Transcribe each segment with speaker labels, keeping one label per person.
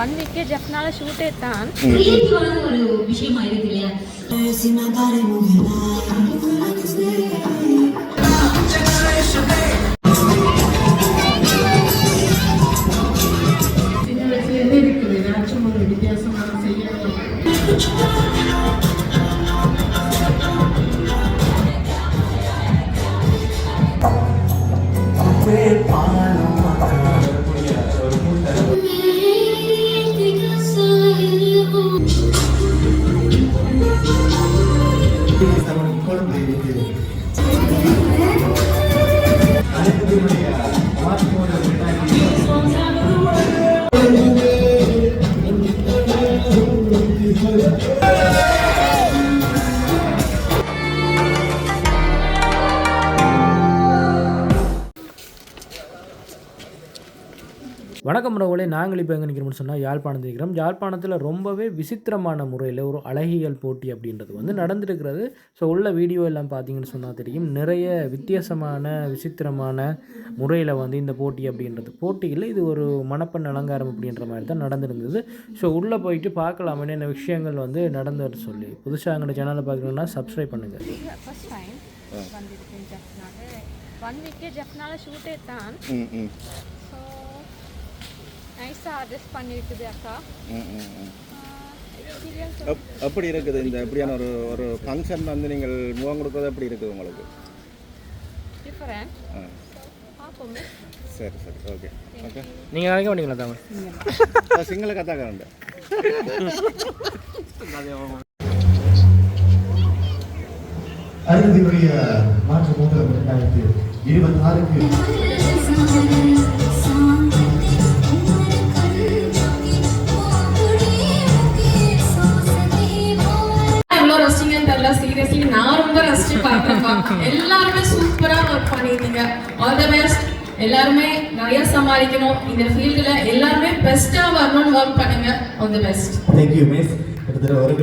Speaker 1: ஜெஃப்னால ஷூட்டே தான்.
Speaker 2: கிரியேட்டிவான ஒரு விஷயமா இருக்கு இல்லையா?
Speaker 3: வணக்கம் உறவுகளே நாங்கள் இப்போ எங்கே நிற்கிறோம்னு சொன்னால் யாழ்ப்பாணத்தில் யாழ்ப்பாணத்தில் ரொம்பவே விசித்திரமான முறையில் ஒரு அழகியல் போட்டி அப்படின்றது வந்து நடந்திருக்கிறது. ஸோ உள்ள வீடியோ எல்லாம் பார்த்தீங்கன்னு சொன்னால் தெரியும். நிறைய வித்தியாசமான விசித்திரமான முறையில் வந்து இந்த போட்டி அப்படின்றது. போட்டியில் இது ஒரு மணப்பெண் அலங்காரம் அப்படின்ற மாதிரி தான் நடந்திருந்தது. ஸோ உள்ளே போயிட்டு பார்க்கலாம். என்னென்ன விஷயங்கள் வந்து நடந்து சொல்லி. புதுசாக எங்களோட சேனலை பார்க்கணுன்னா சப்ஸ்கிரைப் பண்ணுங்கள்
Speaker 1: ஒன் வீக்கே ஜெஃப்னால. ஷூட்டே தான் நைஸாக அட்ஜஸ்ட் பண்ணியிருக்குது அக்கா.
Speaker 4: எப்படி இருக்குது இந்த இப்படியான ஒரு ஒரு ஃபங்க்ஷன் வந்து நீங்கள் முகம் கொடுக்கறது எப்படி இருக்குது உங்களுக்கு? சரி சரி. ஓகே ஓகே
Speaker 3: நீங்கள் அழைக்க மாட்டீங்களா தமிழ்
Speaker 4: சிங்கள கத்தாக்காரண்டு
Speaker 5: அருகதினுடைய மாற்று மூலம் இரண்டாயிரத்து இருபத்தி ஆறுக்கு
Speaker 6: ரசிச்சு பார்க்குறேன்ப்பா எல்லாருமே சூப்பரா ஒர்க் பண்ணிருந்தீங்க ஆல் த பெஸ்ட் எல்லாருமே நிறைய சமாளிக்கணும். இந்த ஃபீல்டில் எல்லாருமே பெஸ்டா வரணும்னு ஒர்க் பண்ணுங்க. All the best
Speaker 5: thank you miss கிட்டத்தட்ட ஒரு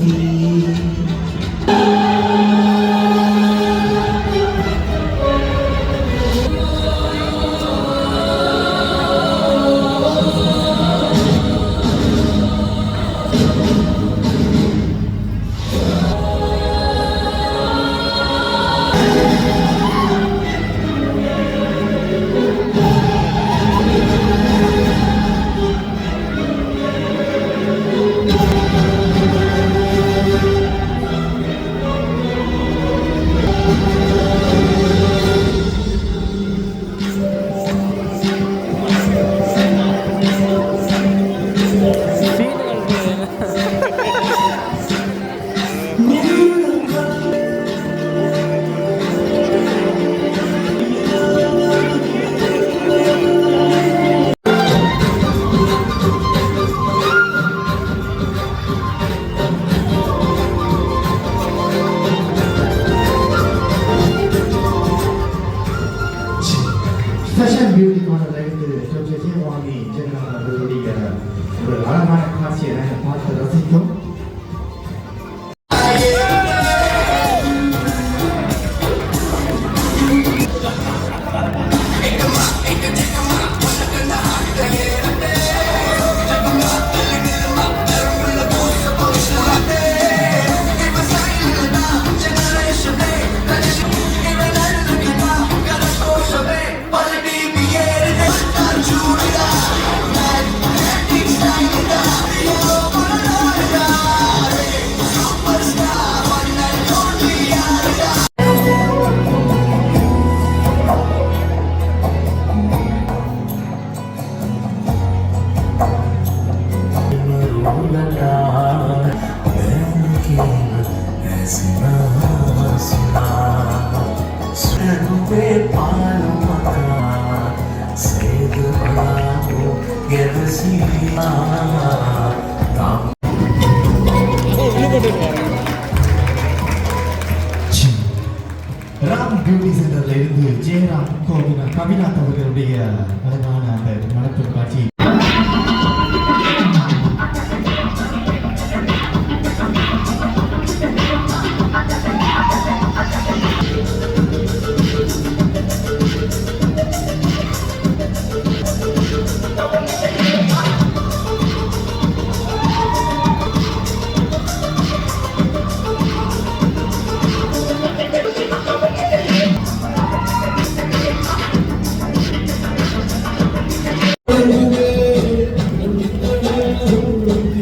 Speaker 5: Thank you. ராம் பியூட்டி சென்டர்ல இருந்து ஜெயராம் கோவினா கவிநாத் அவர்களுடைய அழகான அந்த நடப்பு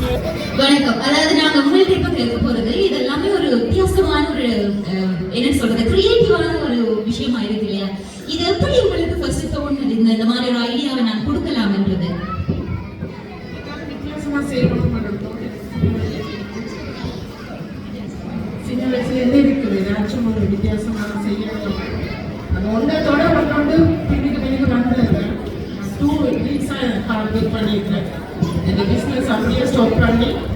Speaker 2: வணக்கம். அதாவது நாங்க உங்கள்கிட்ட இப்ப கேட்க போறது இது எல்லாமே ஒரு வித்தியாசமான ஒரு என்ன சொல்றது கிரியேட்டிவான ஒரு விஷயமா இருக்கு இல்லையா? இது எப்படி உங்களுக்கு ஃபர்ஸ்ட் தோணுது? இந்த இந்த மாதிரி ஒரு ஐடியாவை நான் கொடுக்கலாம்ன்றது.
Speaker 7: வித்தியாசமா செய்யணும் சின்ன வயசுலேருந்தே இருக்குது. ஏதாச்சும் ஒரு வித்தியாசமாக செய்யணும். அது ஒன்றத்தோட ஒன்றோடு பின்னுக்கு பின்னுக்கு வந்தது. டூ வீக்ஸாக ஹார்ட் ஒர்க் பண்ணியிருக்கேன்.
Speaker 5: In the business, I'm here to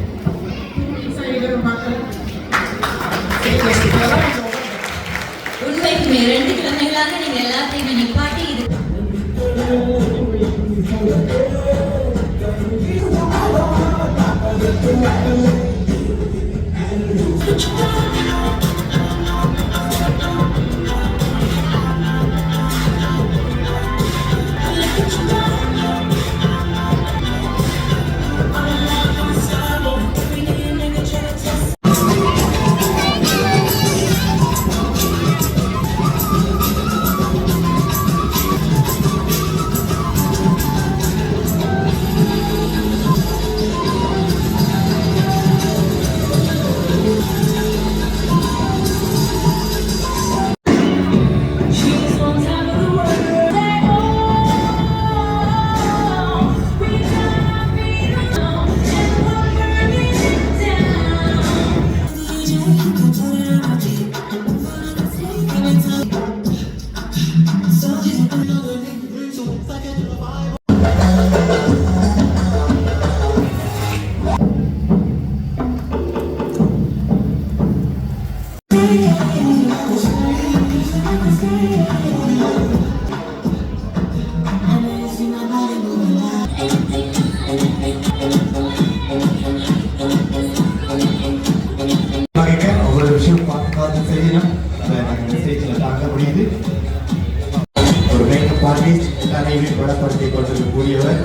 Speaker 5: artist எல்லாரையுமே கொண்டிருக்கக்கூடியவர்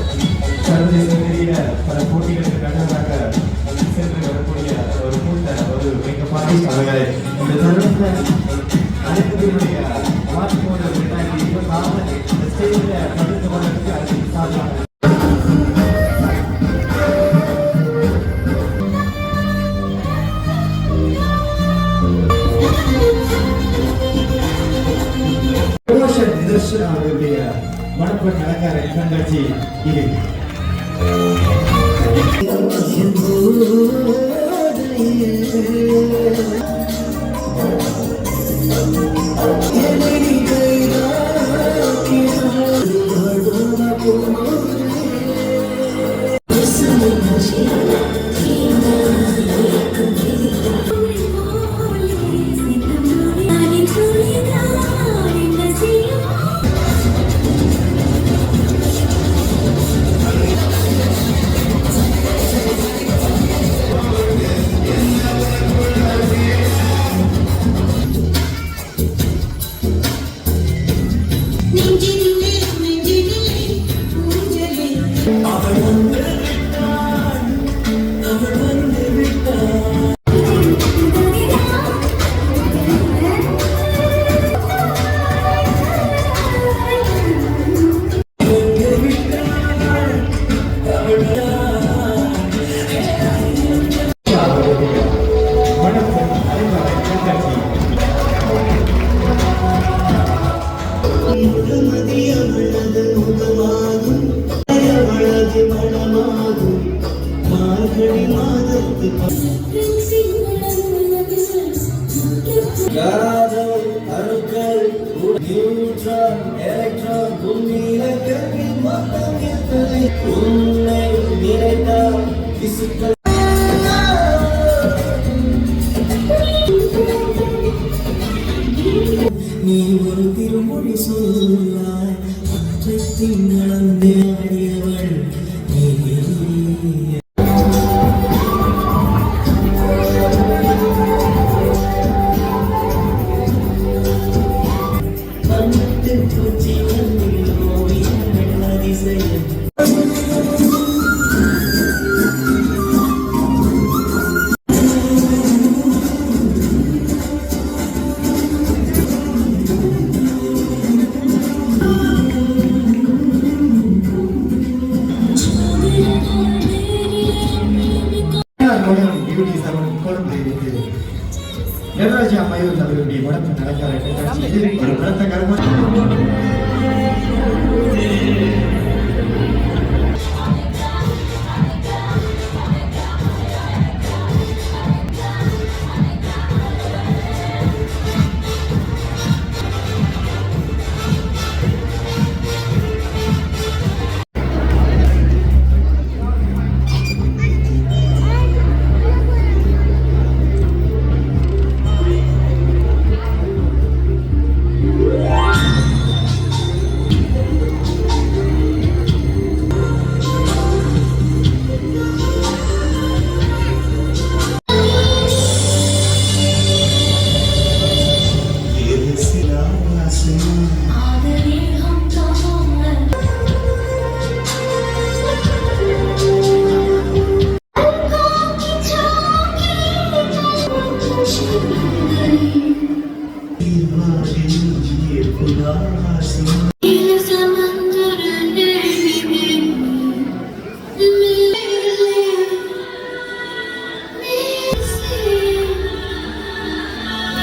Speaker 5: சர்வதேச
Speaker 8: 사탕같이 이깁니다. உன்னை நினைத்தால்
Speaker 5: பியூட்டி சலூன் கொழும்பு இருக்கு நடராஜா மயூர் அவர்களுடைய உடம்பு நடக்கிற நிகழ்ச்சி இது ஒரு பலத்த கரும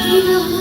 Speaker 9: 对呀